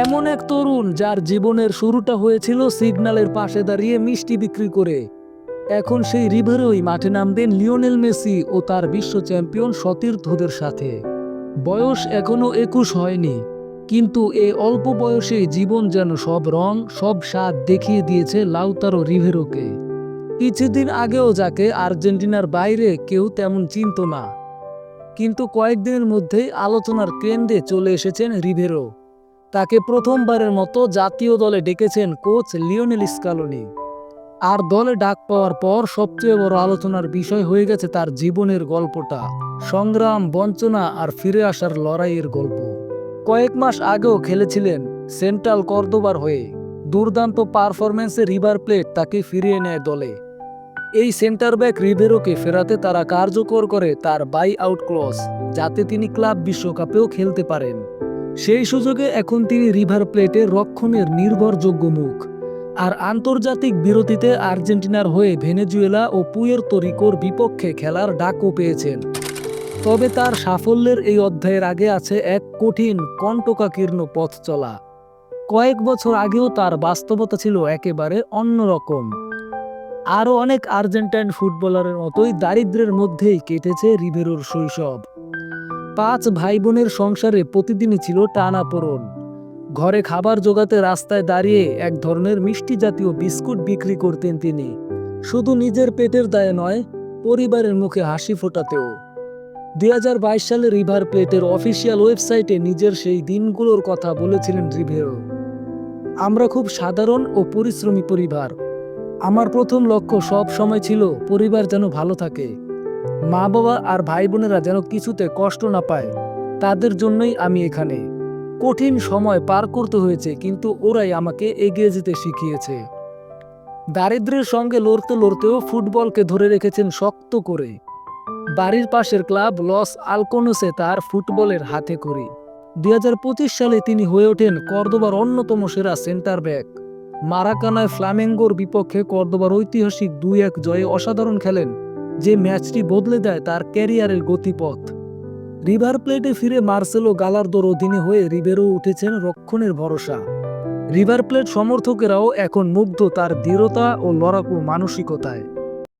এমন এক তরুণ যার জীবনের শুরুটা হয়েছিল সিগন্যালের পাশে দাঁড়িয়ে মিষ্টি বিক্রি করে। এখন সেই রিভারেই মাঠে নামবেন লিওনেল মেসি ও তার বিশ্ব চ্যাম্পিয়ন সতীর্থদের সাথে। বয়স এখনও একুশ হয়নি, কিন্তু এই অল্প বয়সে জীবন যেন সব রং, সব স্বাদ দেখিয়ে দিয়েছে লাউতারো রিভেরোকে। কিছুদিন আগেও যাকে আর্জেন্টিনার বাইরে কেউ তেমন চিনত না, কিন্তু কয়েকদিনের মধ্যেই আলোচনার কেন্দ্রে চলে এসেছেন রিভেরো। তাকে প্রথমবারের মতো জাতীয় দলে ডেকেছেন কোচ লিওনেল স্কালোনি। আর দলে ডাক পাওয়ার পর সবচেয়ে বড় আলোচনার বিষয় হয়ে গেছে তার জীবনের গল্পটা, সংগ্রাম, বঞ্চনা আর ফিরে আসার লড়াইয়ের গল্প। কয়েক মাস আগেও খেলেছিলেন সেন্ট্রাল কর্দোবার হয়ে। দুর্দান্ত পারফরমেন্সে রিভার প্লেট তাকে ফিরিয়ে নেয় দলে। এই সেন্টার ব্যাক রিভেরোকে ফেরাতে তারা কার্যকর করে তার বাই আউট ক্লজ যাতে তিনি ক্লাব বিশ্বকাপেও খেলতে পারেন। সেই সুযোগে এখন তিনি রিভার প্লেটের রক্ষণের নির্ভরযোগ্য মুখ। আর আন্তর্জাতিক বিরতিতে আর্জেন্টিনার হয়ে ভেনেজুয়েলা ও পুয়ের্তো রিকোর বিপক্ষে খেলার ডাকও পেয়েছেন। তবে তার সাফল্যের এই অধ্যায়ের আগে আছে এক কঠিন, কণ্টকাকীর্ণ পথ চলা। কয়েক বছর আগেও তার বাস্তবতা ছিল একেবারে অন্যরকম। আরও অনেক আর্জেন্টাইন ফুটবলারের মতোই দারিদ্র্যের মধ্যেই কেটেছে রিভেরোর শৈশব। পাঁচ ভাই বোনের সংসারে প্রতিদিনই ছিল টানাপোড়ন ঘরে খাবার জোগাতে রাস্তায় দাঁড়িয়ে এক ধরনের মিষ্টি জাতীয় বিস্কুট বিক্রি করতেন তিনি। শুধু নিজের পেটের দায়ে নয়, পরিবারের মুখে হাসি ফোটাতেও। দুই হাজার বাইশ সালে রিভার প্লেটের অফিসিয়াল ওয়েবসাইটে নিজের সেই দিনগুলোর কথা বলেছিলেন রিভেরো। আমরা খুব সাধারণ ও পরিশ্রমী পরিবার। আমার প্রথম লক্ষ্য সব সময় ছিল পরিবার যেন ভালো থাকে। মা বাবা আর ভাই বোনেরা যেন কিছুতে কষ্ট না পায়, তাদের জন্যই আমি এখানে। কঠিন সময় পার করতে হয়েছে, কিন্তু ওরাই আমাকে এগিয়ে যেতে শিখিয়েছে। দারিদ্র্যের সঙ্গে লড়তে লড়তেও ফুটবলকে ধরে রেখেছেন শক্ত করে। বাড়ির পাশের ক্লাব লস আলকোনসে তার ফুটবলের হাতে করি। দুই হাজার পঁচিশ সালে তিনি হয়ে ওঠেন কর্দোবার অন্যতম সেরা সেন্টার ব্যাক। মারাকানায় ফ্লামেঙ্গোর বিপক্ষে কর্দোবার ঐতিহাসিক দুই এক জয়ে অসাধারণ খেলেন। যে ম্যাচটি বদলে দেয় তার ক্যারিয়ারের গতিপথ। রিভার প্লেটে ফিরে মার্সেলো গালার্দোর অধীনে হয়ে রিবেরও উঠেছেন রক্ষণের ভরসা। রিভার প্লেট সমর্থকেরাও এখন মুগ্ধ তার দৃঢ়তা ও লড়াকু মানসিকতায়।